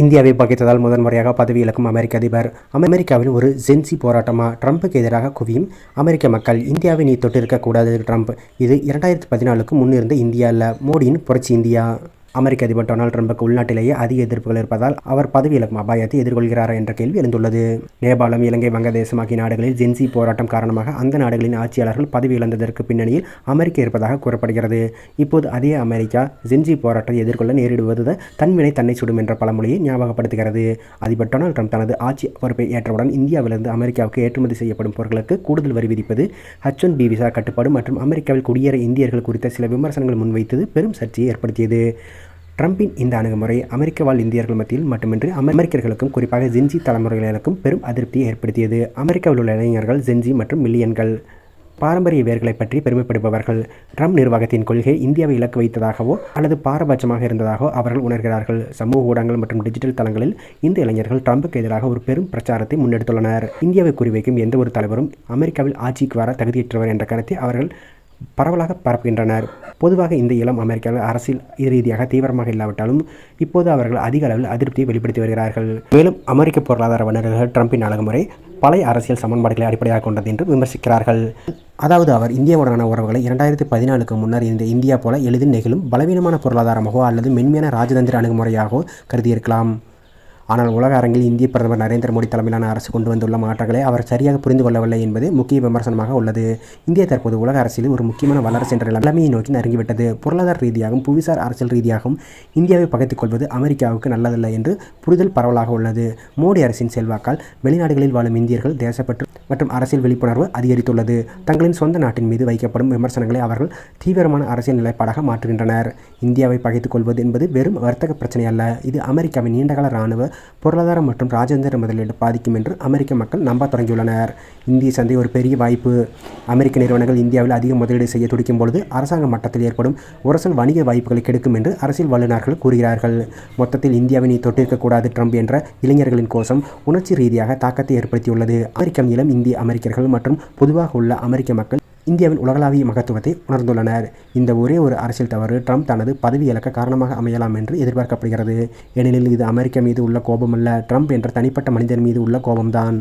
இந்தியாவை பகைத்ததால் முதன்முறையாக பதவி இழக்கும் அமெரிக்க அதிபர். அமெரிக்காவில் ஒரு ஜென்சி போராட்டமாக ட்ரம்புக்கு எதிராக குவியும் அமெரிக்க மக்கள் இந்தியாவை நீ தொட்டிருக்கக்கூடாது ட்ரம்ப். இது இரண்டாயிரத்தி பதினாலுக்கு முன்னிருந்த இந்தியா அல்ல மோடியின் புரட்சி இந்தியா. அமெரிக்க அதிபர் டொனால்டு ட்ரம்புக்கு உள்நாட்டிலேயே அதிக எதிர்ப்புகள் இருப்பதால் அவர் பதவி இழக்கும் அபாயத்தை எதிர்கொள்கிறாரா என்ற கேள்வி எழுந்துள்ளது. நேபாளம் இலங்கை வங்கதேசம் ஆகிய நாடுகளில் ஜென்சி போராட்டம் காரணமாக அந்த நாடுகளின் ஆட்சியாளர்கள் பதவி இழந்ததற்கு பின்னணியில் அமெரிக்கா இருப்பதாக கூறப்படுகிறது. இப்போது அதே அமெரிக்கா ஜென்சி போராட்டத்தை எதிர்கொள்ள நேரிடுவது தன்வினை தன்னை சுடும் என்ற பழமொழியை ஞாபகப்படுத்துகிறது. அதிபர் டொனால்டு ட்ரம்ப் தனது ஆட்சி பொறுப்பை ஏற்றவுடன் இந்தியாவிலிருந்து அமெரிக்காவுக்கு ஏற்றுமதி செய்யப்படும் பொருட்களுக்கு கூடுதல் வரி விதிப்பது ஹச் ஒன் பி விசா கட்டுப்பாடு மற்றும் அமெரிக்காவில் குடியேற இந்தியர்கள் குறித்த சில விமர்சனங்கள் முன்வைத்தது பெரும் சர்ச்சையை ஏற்படுத்தியது. ட்ரம்பின் இந்த அணுகுமுறை அமெரிக்க வாழ் இந்தியர்கள் மத்தியில் மட்டுமின்றி அமெரிக்கர்களுக்கும் குறிப்பாக ஜென்ஜி தலைமுறைகளுக்கும் பெரும் அதிருப்தியை ஏற்படுத்தியது. அமெரிக்காவில் உள்ள இளைஞர்கள் ஜென்ஜி மற்றும் மில்லியன்கள் பாரம்பரிய வேர்களை பற்றி பெருமைப்படுபவர்கள். ட்ரம்ப் நிர்வாகத்தின் கொள்கை இந்தியாவை இலக்கு வைத்ததாகவோ அல்லது பாரபட்சமாக இருந்ததாகவோ அவர்கள் உணர்கிறார்கள். சமூக ஊடகங்கள் மற்றும் டிஜிட்டல் தளங்களில் இந்த இளைஞர்கள் ட்ரம்புக்கு எதிராக ஒரு பெரும் பிரச்சாரத்தை முன்னெடுத்துள்ளனர். இந்தியாவை குறிவைக்கும் எந்த ஒரு தலைவரும் அமெரிக்காவில் ஆட்சிக்கு வர தகுதியற்றவர் என்ற கருத்தை அவர்கள் பரவலாக பரப்புகின்றனர். பொதுவாக இந்த இளம் அமெரிக்காவில் அரசியல் ரீதியாக தீவிரமாக இல்லாவிட்டாலும் இப்போது அவர்கள் அதிக அளவில் அதிருப்தியை வெளிப்படுத்தி வருகிறார்கள். மேலும் அமெரிக்க பொருளாதார வல்லுநர்கள் ட்ரம்பின் அணுகுமுறை பழைய அரசியல் சமன்பாடுகளை அடிப்படையாக கொண்டது என்று விமர்சிக்கிறார்கள். அதாவது அவர் இந்தியாவுடனான உறவுகளை இரண்டாயிரத்தி பதினாலுக்கு முன்னர் இந்த இந்தியா போல எளிதில் நெகிழும் பலவீனமான பொருளாதாரமாகவோ அல்லது மென்மையான ராஜதந்திர அணுகுமுறையாகவோ கருதியிருக்கலாம். ஆனால் உலக அரங்கில் இந்திய பிரதமர் நரேந்திர மோடி தலைமையிலான அரசு கொண்டு வந்துள்ள மாற்றங்களை அவர் சரியாக புரிந்து கொள்ளவில்லை என்பது முக்கிய விமர்சனமாக உள்ளது. இந்தியா தற்போது உலக அரசியலில் ஒரு முக்கியமான வல்லரசு என்ற நிலைமையை நோக்கி நெருங்கிவிட்டது. பொருளாதார ரீதியாகவும் புவிசார் அரசியல் ரீதியாகவும் இந்தியாவை பகைத்துக் கொள்வது அமெரிக்காவுக்கு நல்லதல்ல என்று புரிதல் பரவலாக உள்ளது. மோடி அரசின் செல்வாக்கால் வெளிநாடுகளில் வாழும் இந்தியர்கள் தேசப்பற்று மற்றும் அரசியல் விழிப்புணர்வு அதிகரித்துள்ளது. தங்களின் சொந்த நாட்டின் மீது வைக்கப்படும் விமர்சனங்களை அவர்கள் தீவிரமான அரசியல் நிலைப்பாடாக மாற்றுகின்றனர். இந்தியாவை பகைத்துக் கொள்வது என்பது வெறும் வர்த்தக பிரச்சனை அல்ல. இது அமெரிக்காவின் நீண்டகால இராணுவ பொருளாதார மற்றும் ராஜேந்திர முதலீடு பாதிக்கும் என்று அமெரிக்க மக்கள் நம்ப தொடங்கியுள்ளனர். இந்திய சந்தை ஒரு பெரிய வாய்ப்பு. அமெரிக்க நிறுவனங்கள் இந்தியாவில் அதிக முதலீடு செய்ய துடிக்கும் பொழுது அரசாங்க மட்டத்தில் ஏற்படும் உரசல் வணிக வாய்ப்புகளை கெடுக்கும் என்று அரசியல் வல்லுநர்கள் கூறுகிறார்கள். மொத்தத்தில் இந்தியாவினை தொட்டிருக்கக்கூடாது ட்ரம்ப் என்ற இளைஞர்களின் கோஷம் உணர்ச்சி ரீதியாக தாக்கத்தை ஏற்படுத்தியுள்ளது. அமெரிக்கம் இளம் இந்திய அமெரிக்கர்கள் மற்றும் பொதுவாக உள்ள அமெரிக்க மக்கள் இந்தியாவின் உலகளாவிய மகத்துவத்தை உணர்ந்துள்ளனர். இந்த ஒரே ஒரு அரசியல் தவறு ட்ரம்ப் தனது பதவி இழக்க காரணமாக அமையலாம் என்று எதிர்பார்க்கப்படுகிறது. ஏனெனில் இது அமெரிக்கா மீது உள்ள கோபமல்ல. ட்ரம்ப் என்ற தனிப்பட்ட மனிதன் மீது உள்ள கோபம்தான்.